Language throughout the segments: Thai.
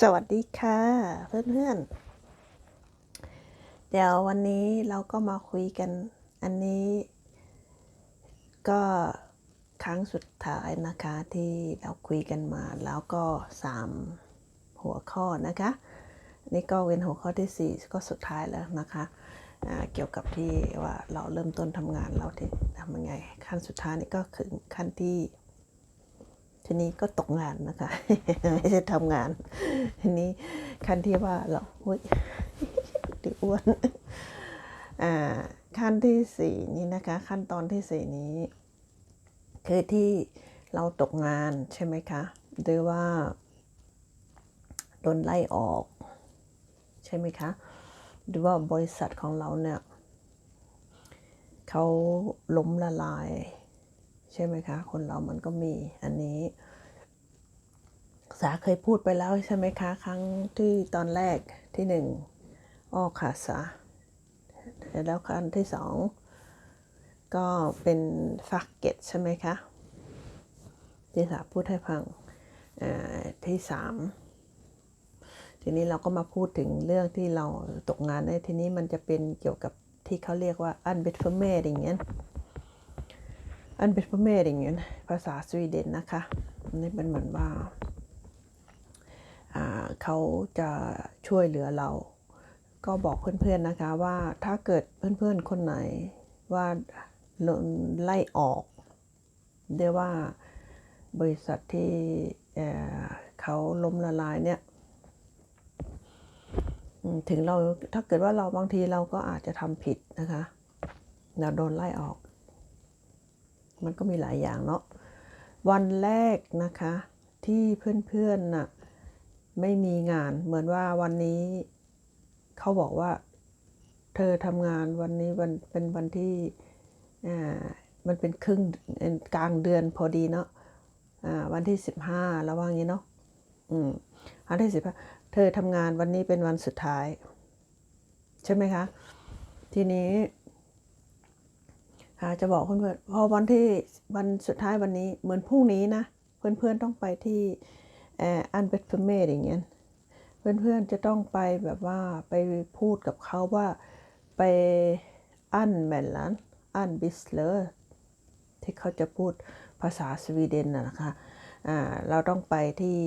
สวัสดีค่ะเพื่อนๆ เดี๋ยววันนี้เราก็มาคุยกัน อันนี้ก็ครั้งสุดท้ายนะคะที่เราคุยกันมา แล้วก็สามหัวข้อนะคะ นี่ก็เป็นหัวข้อที่สี่ก็สุดท้ายแล้วนะคะเกี่ยวกับที่ว่าเราเริ่มต้นทำงานเราที่ทำยังไง ขั้นสุดท้ายนี่ก็คือขั้นที่ ทีนี้ก็ตกงานนะคะ ไม่ใช่ทำงาน ทีนี้ขั้นที่ว่าเราอุ้ยดิอ้วนอ่าขั้นที่สี่นี้นะคะ ขั้นตอนที่สี่นี้ คือที่เราตกงานใช่ไหมคะหรือว่าโดนไล่ออก ใช่ไหมคะหรือว่าบริษัทของเราเนี่ยเขาล้มละลาย ใช่ไหมคะ คนเรามันก็มีอันนี้ สาเคยพูดไปแล้วใช่ไหมคะ ครั้งที่ตอนแรกที่หนึ่งอ้อขาสาแล้วครั้งที่สองก็เป็นฟักเก็ตใช่ไหมคะที่สาพูดให้ฟังที่สามทีนี้เราก็มาพูดถึงเรื่องที่เราตกงานในทีนี้มันจะเป็นเกี่ยวกับที่เขาเรียกว่า u n b e t f o r m a d อย่างเงี้ยอันเป็นพระเมรอย่างเงี้ย ภาษาสวีเดนนะคะอันนี่เป็นเหมือนว่าเขาจะช่วยเหลือเรา ก็บอกเพื่อนๆนะคะว่าถ้าเกิดเพื่อนๆคนไหนว่าไล่ออกเรียกว่าบริษัทที่เเขาล้มละลายเนี่ยถึงเราถ้าเกิดว่าเราบางทีเราก็อาจจะทำผิดนะคะเราโดนไล่ออก มันก็มีหลายอย่างเนาะวันแรกนะคะที่เพื่อนๆน่ะไม่มีงานเหมือนว่าวันนี้เขาบอกว่าเธอทำงานวันนี้วันเป็นวันที่อ่ามันเป็นครึ่งกลางเดือนพอดีเนาะอ่าวันที่สิบห้าแล้วว่างี้เนาะอืมวันที่สิบห้าเธอทำงานวันนี้เป็นวันสุดท้าย ใช่ไหมคะ ทีนี้ จะบอกเพื่อนๆพอวันที่วันสุดท้ายวันนี้เหมือนพรุ่งนี้นะ เพื่อนๆต้องไปที่อันเบตเฟเมดอย่างเงี้ยเพื่อนๆจะต้องไปแบบว่าไปพูดกับเขาว่าไปอันแมนลันอันบิสเลอร์ที่เขาจะพูดภาษาสวีเดนนะคะเราต้องไปที่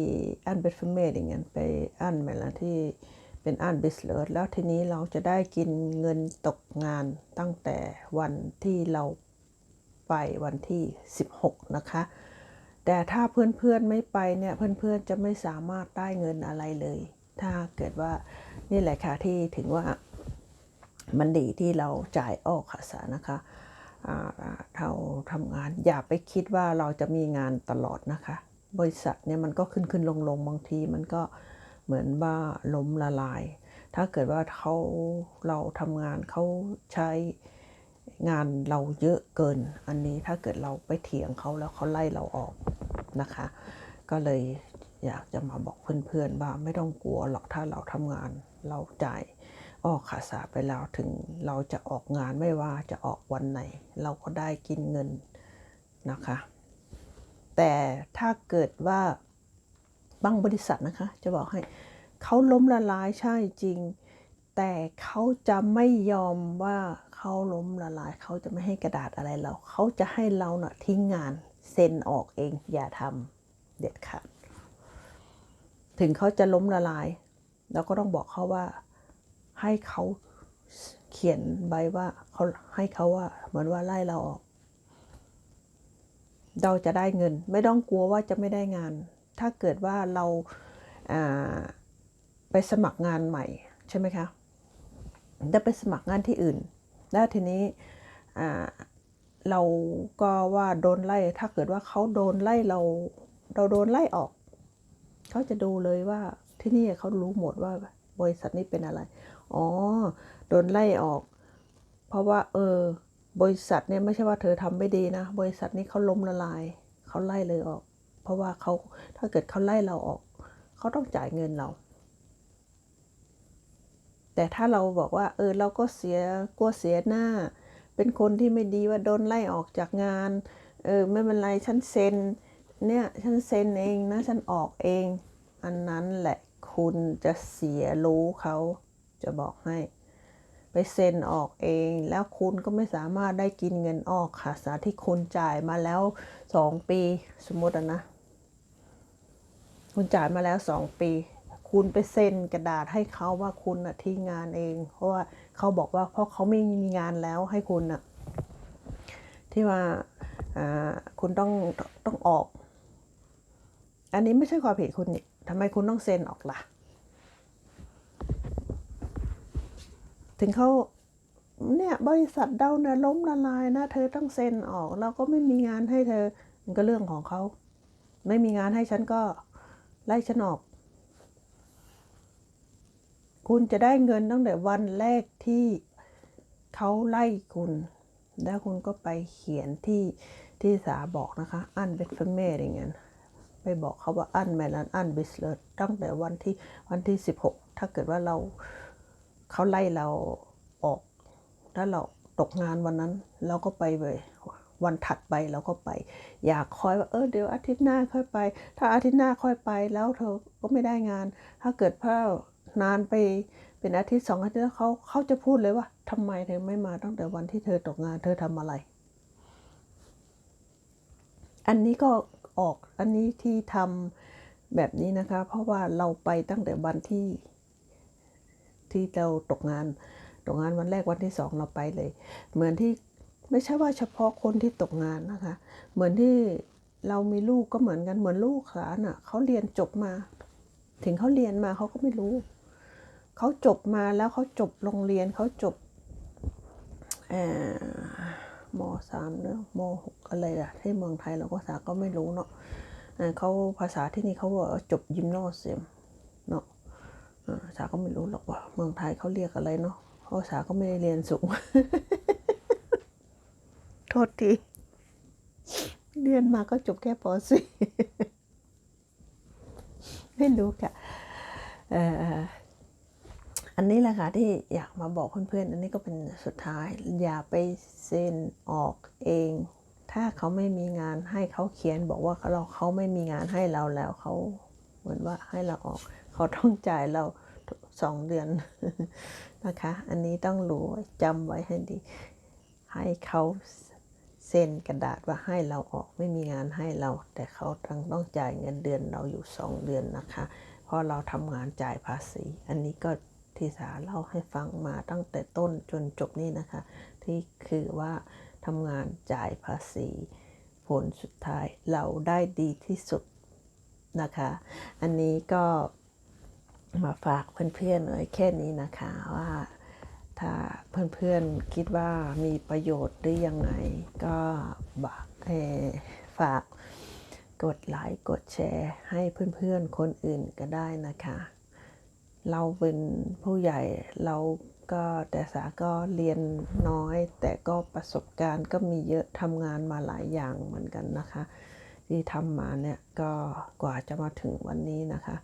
อันเบตเฟเมดอย่างเงี้ยไปอันแมนลันที่ เป็นอันบิสเลอร์แล้วทีนี้เราจะได้กินเงินตกงานตั้งแต่วันที่เราไปวันที่ 16 นะคะ แต่ถ้าเพื่อนๆไม่ไปเนี่ยเพื่อนๆจะไม่สามารถได้เงินอะไรเลย ถ้าเกิดว่านี่แหละค่ะที่ถึงว่ามันดีที่เราจ่ายออกค่ะสานะคะเราทำงานอย่าไปคิดว่าเราจะมีงานตลอดนะคะ บริษัทเนี่ยมันก็ขึ้นขึ้นลงลงบางทีมันก็ เหมือนว่าล้มละลาย ถ้าเกิดว่าเขาเราทำงานเขาใช้งานเราเยอะเกิน อันนี้ถ้าเกิดเราไปเถียงเขาแล้วเขาไล่เราออกนะคะ ก็เลยอยากจะมาบอกเพื่อนๆว่าไม่ต้องกลัวหรอกถ้าเราทำงานเราจ่ายออกขาสาไปแล้วถึงเราจะออกงานไม่ว่าจะออกวันไหน เราก็ได้กินเงินนะคะ แต่ถ้าเกิดว่า บางบริษัทนะคะ จะบอกให้เขาล้มละลายใช่จริง แต่เขาจะไม่ยอมว่าเขาล้มละลาย เขาจะไม่ให้กระดาษอะไรเรา เขาจะให้เราเนะ่ะทิ้งงานเซ็นออกเอง อย่าทำเด็ดขาดถึงเขาจะล้มละลายเราก็ต้องบอกเขาว่าให้เขาเขียนใบว่าเขาให้เขาว่า เหมือนว่าไล่เราออก เราจะได้เงิน ไม่ต้องกลัวว่าจะไม่ได้งาน ถ้าเกิดว่าเราไปสมัครงานใหม่ใช่ไหมคะจะไปสมัครงานที่อื่น แล้วทีนี้เราก็ว่าโดนไล่ ถ้าเกิดว่าเขาโดนไล่เราเราโดนไล่ออก เขาจะดูเลยว่าที่นี่เขารู้หมดว่าบริษัทนี้เป็นอะไร อ๋อ โดนไล่ออก เพราะว่า เออ บริษัทเนี่ยไม่ใช่ว่าเธอทำไม่ดีนะ บริษัทนี้เขาล้มละลาย เขาไล่เลยออก เพราะว่าเขาถ้าเกิดเขาไล่เราออก เขาต้องจ่ายเงินเรา แต่ถ้าเราบอกว่า เออเราก็เสียกลัวเสียหน้า เป็นคนที่ไม่ดีว่าโดนไล่ออกจากงาน เออไม่เป็นไรฉันเซ็น เนี่ยฉันเซ็นเองนะฉันออกเอง อันนั้นแหละคุณจะเสียรู้เขาจะบอกให้ไปเซ็นออกเองแล้วคุณก็ไม่สามารถได้กินเงินออกค่ะ สาที่คุณจ่ายมาแล้วสองปีสมมตินะ คุณจ่ายมาแล้วสองปี คุณไปเซ็นกระดาษให้เขาว่าคุณนะทิ้งงานเอง เพราะว่าเขาบอกว่าเพราะเขาไม่มีงานแล้วให้คุณน่ะที่ว่าคุณต้องต้องออก อันนี้ไม่ใช่ความผิดคุณนี่ทำไมคุณต้องเซ็นออกล่ะ ถึงเขาเนี่ยบริษัทเราเนี่ยล้มละลายนะ เธอต้องเซ็นออกเราก็ไม่มีงานให้เธอ มันก็เรื่องของเขา ไม่มีงานให้ฉันก็ ไล่ฉันออก คุณจะได้เงินตั้งแต่วันแรกที่เขาไล่คุณ แล้วคุณก็ไปเขียนที่ที่สาบอกนะคะ อันเป็นเฟเมอย่างเงี้ยไปบอกเขาว่าอันแมลันอันบิสเลตตั้งแต่วันที่วันที่สิบหกถ้าเกิดว่าเราเขาไล่เราออก ถ้าเราตกงานวันนั้น เราก็ไปเลย วันถัดไปเราก็ไป อยากคอยว่าเออเดี๋ยวอาทิตย์หน้าค่อยไป ถ้าอาทิตย์หน้าค่อยไปแล้วเธอก็ไม่ได้งาน ถ้าเกิดพ่อนานไปเป็นอาทิตย์สองอาทิตย์แล้วเขาเขาจะพูดเลยว่าทำไมเธอไม่มาตั้งแต่วันที่เธอตกงาน เธอทำอะไร อันนี้ก็ออกอันนี้ที่ทำแบบนี้นะคะ เพราะว่าเราไปตั้งแต่วันที่ ที่เราตกงาน ตกงานวันแรกวันที่สองเราไปเลย เหมือนที่ ไม่ใช่ว่าเฉพาะคนที่ตกงานนะคะ เหมือนที่เรามีลูกก็เหมือนกันเหมือนลูกขาน่ะเขาเรียนจบมา ถึงเขาเรียนมาเขาก็ไม่รู้ เขาจบมาแล้วเขาจบโรงเรียนเขาจบอมสามหรือมหกอะไรอะที่เมืองไทยเราก็ภาษาก็ไม่รู้เนาะเขาภาษาที่นี่เขาว่าจบยิมโนเซียมเนาะอ่าสาก็ไม่รู้หรอกว่าเมืองไทยเขาเรียกอะไรเนาะเพราะสาก็ไม่ได้เรียนสูง ษทีเรียนมาก็จบแค่ป .4 ไม่รู้ค่ะอันนี้แหละค่ะที่อยากมาบอกเพื่อนๆ อันนี้ก็เป็นสุดท้าย อย่าไปเซ็นออกเอง ถ้าเขาไม่มีงานให้เขาเขียนบอกว่าเราเขาไม่มีงานให้เราแล้วเขาเหมือนว่าให้เราออก เขาต้องจ่ายเราสองเดือนนะคะ อันนี้ต้องรู้จำไว้ให้ดี ให้เขา เซ็นกระดาษว่าให้เราออกไม่มีงานให้เรา แต่เขาต้องต้องจ่ายเงินเดือนเราอยู่สองเดือนนะคะ เพราะเราทำงานจ่ายภาษี อันนี้ก็ที่สาเล่าให้ฟังมาตั้งแต่ต้นจนจบนี่นะคะ ที่คือว่าทำงานจ่ายภาษี ผลสุดท้ายเราได้ดีที่สุดนะคะ อันนี้ก็มาฝากเพื่อนๆไว้แค่นี้นะคะว่า ถ้าเพื่อนๆคิดว่ามีประโยชน์หรือยังไง ก็บากฝากกดไลค์กดแชร์ให้เพื่อนๆคนอื่นก็ได้นะคะ เราเป็นผู้ใหญ่เราก็แต่สาก็เรียนน้อย แต่ก็ประสบการณ์ก็มีเยอะทำงานมาหลายอย่างเหมือนกันนะคะ ที่ทำมาเนี่ยก็กว่าจะมาถึงวันนี้นะคะ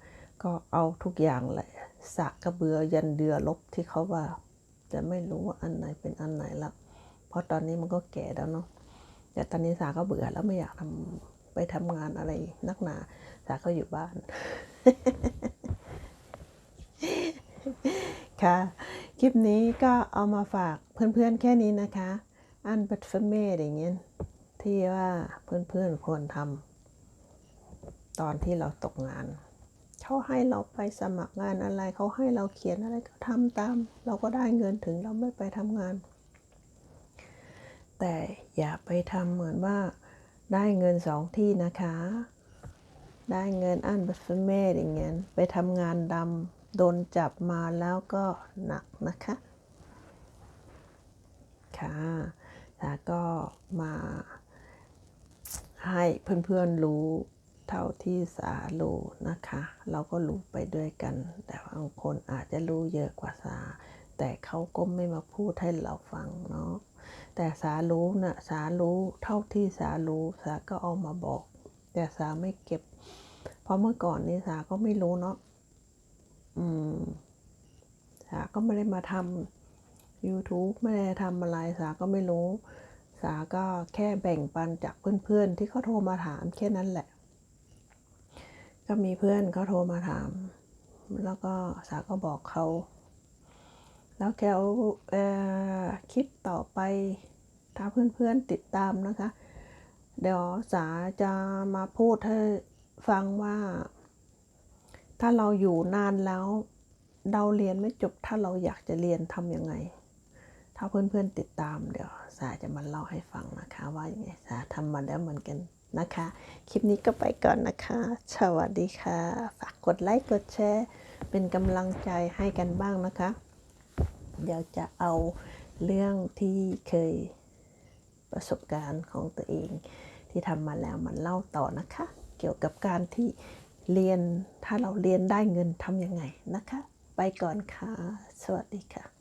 ก็เอาทุกอย่างแหละสากกระเบือยันเดือลบที่เขาว่า จะไม่รู้ว่าอันไหนเป็นอันไหนละเพราะตอนนี้มันก็แก่แล้วเนาะแต่ตอนนี้สาก็เบื่อแล้วไม่อยากทำไปทำงานอะไรนักหนา สาก็อยู่บ้าน ค่ะ คลิปนี้ก็เอามาฝากเพื่อนๆแค่นี้นะคะ อันบัตเฟเม่อย่างเงี้ยที่ว่าเพื่อนๆควรทำตอนที่เราตกงาน เขาให้เราไปสมัครงานอะไร เขาให้เราเขียนอะไรก็ทำตาม เราก็ได้เงินถึงเราไม่ไปทำงาน แต่อย่าไปทำเหมือนว่าได้เงินสองที่นะคะ ได้เงินอันบัตเม่อย่างเงี้ยไปทำงานดำโดนจับมาแล้วก็หนักนะคะ ค่ะแล้วก็มาให้เพื่อนๆรู้ เท่าที่สารู้นะคะ เราก็รู้ไปด้วยกัน แต่บางคนอาจจะรู้เยอะกว่าสา แต่เขาก็ไม่มาพูดให้เราฟังเนาะแต่สารู้นะ่ะสารู้เท่าที่สารู้สาก็เอามาบอก แต่สาไม่เก็บ เพราะเมื่อก่อนนี้สาก็ไม่รู้เนาะอืมสาก็ไม่ได้มาทำ YouTube ไม่ได้ทำอะไรสาก็ไม่รู้ สาก็แค่แบ่งปันจากเพื่อนๆ ที่เขาโทรมาถามแค่นั้นแหละ ก็มีเพื่อนเขาโทรมาถาม แล้วก็สาก็บอกเขา แล้วแกเออคลิปต่อไปถ้าเพื่อนๆติดตามนะคะ เดี๋ยวสาจะมาพูดให้ฟังว่า ถ้าเราอยู่นานแล้วเราเรียนไม่จบถ้าเราอยากจะเรียนทำยังไง ถ้าเพื่อนๆติดตามเดี๋ยวสาจะมาเล่าให้ฟังนะคะ ว่าอย่างไงสาทำมาแล้วเหมือนกัน นะคะ คลิปนี้ก็ไปก่อนนะคะ สวัสดีค่ะ ฝากกดไลค์กดแชร์เป็นกำลังใจให้กันบ้างนะคะ เดี๋ยวจะเอาเรื่องที่เคยประสบการณ์ของตัวเอง ที่ทำมาแล้วมันเล่าต่อนะคะ เกี่ยวกับการที่เรียนถ้าเราเรียนได้เงินทำยังไงนะคะ ไปก่อนค่ะ สวัสดีค่ะ